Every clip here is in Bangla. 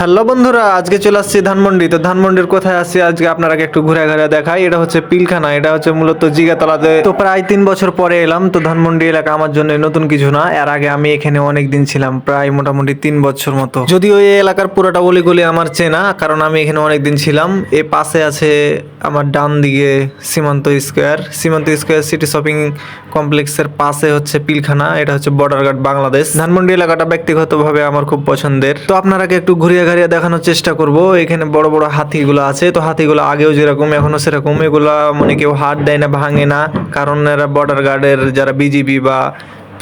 হ্যালো বন্ধুরা, আজকে চলে আসছি ধানমন্ডি। তো ধানমন্ডির কোথায় আসছি আজকে আপনারাকে একটু ঘুরে ঘুরে দেখাই। এটা হচ্ছে পিলখানা, এটা হচ্ছে মূলত জিগাতলাতে। তো প্রায় তিন বছর পরে এলাম। তো ধানমন্ডি এলাকা আমার জন্য নতুন কিছু না। এর আগে আমি এখানে অনেক দিন ছিলাম, প্রায় মোটামুটি তিন বছর মতো। যদিও এই এলাকার পুরোটা অলিগলি আমার চেনা, কারণ আমি এখানে অনেক দিন ছিলাম। এ পাশে আছে আমার ডান দিকে সীমান্ত স্কোয়ার। সীমান্ত স্কোয়ার সিটি শপিং কমপ্লেক্সের পাশে হচ্ছে পিলখানা, এটা হচ্ছে বর্ডার গার্ড বাংলাদেশ। ধানমন্ডি এলাকাটা ব্যক্তিগতভাবে আমার খুব পছন্দের। তো আপনারাকে একটু ঘুরিয়ে ঘাড়িয়ে দেখানোর চেষ্টা করব। এখানে বড় বড় হাতিগুলো আছে। তো হাতিগুলো আগেও যেরকম এখনও সেরকম। এগুলো মানে কেউ হাত দেয় না, ভাঙে না। কারণ এরা বর্ডার গার্ডের যারা বিজিবি বা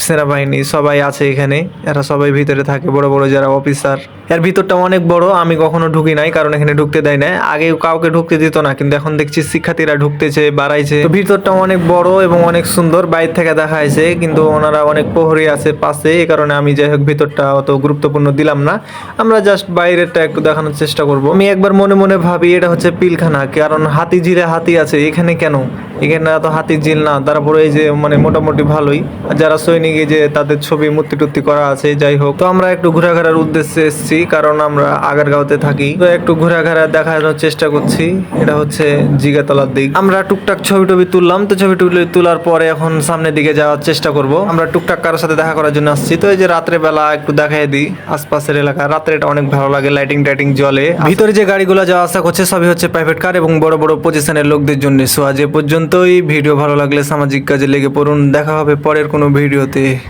সেনাবাহিনী, সবাই আছে এখানে। এরা সবাই ভিতরে থাকে, বড় বড় যারা অফিসার এর ভিতরটা অনেক বড়, আমি কখনো ঢুকি নাই, কারণ এখানে ঢুকতে দেয় না আগে কাউকে ঢুকতে দিত না, কিন্তু এখন দেখছি শিক্ষার্থীরা ঢুকতেছে, বাড়াইছে। তো ভিতরটা অনেক বড় এবং অনেক সুন্দর, বাইরে থেকে দেখা হয়েছে, কিন্তু ওনারা অনেক প্রহরী আছে পাশে এই কারণে আমি যাই হোক ভিতরটা অত গুরুত্বপূর্ণ দিলাম না। আমরা জাস্ট বাইরেরটা একটু দেখানোর চেষ্টা করব। আমি একবার মনে মনে ভাবি, এটা হচ্ছে পিলখানা, কারণ হাতি ঝিলে হাতি আছে, এখানে কেন? এখানে এত হাতি ঝিল না, তারপরে এই যে মানে মোটামুটি ভালোই। যারা সৈনিকে যে তাদের ছবি মূর্তি টুর্তি করা আছে, যাই হোক। তো আমরা একটু ঘোরাঘেরার উদ্দেশ্যে এসেছি, কারণ আমরা আগারগাঁওতে থাকি। তো একটু ঘোরাঘেরা দেখানোর চেষ্টা করছি, এটা হচ্ছে জিগাতলার দিক। আমরা টুকটাক ছবি টবি তুললাম, তো ছবি টবি তোলার পরে এখন সামনের দিকে যাওয়ার চেষ্টা করব। আমরা টুকটাক কারোর সাথে দেখা করার জন্য আসছি। তো এই যে রাত্রে বেলা একটু দেখাই দিই, আশপাশের এলাকা। রাত্রে এটা অনেক ভালো লাগে লাইটিং টাইটিং জলে ভিতরে যে গাড়িগুলো যাওয়া আসা করছে, সবই হচ্ছে প্রাইভেট কার এবং বড় বড় পজিশনের লোকদের জন্য। সো আজ এ পর্যন্তই। ভিডিও ভালো লাগলে সামাজিক কাজে লেগে পড়ুন। দেখা হবে পরের কোনো ভিডিওতে। gente.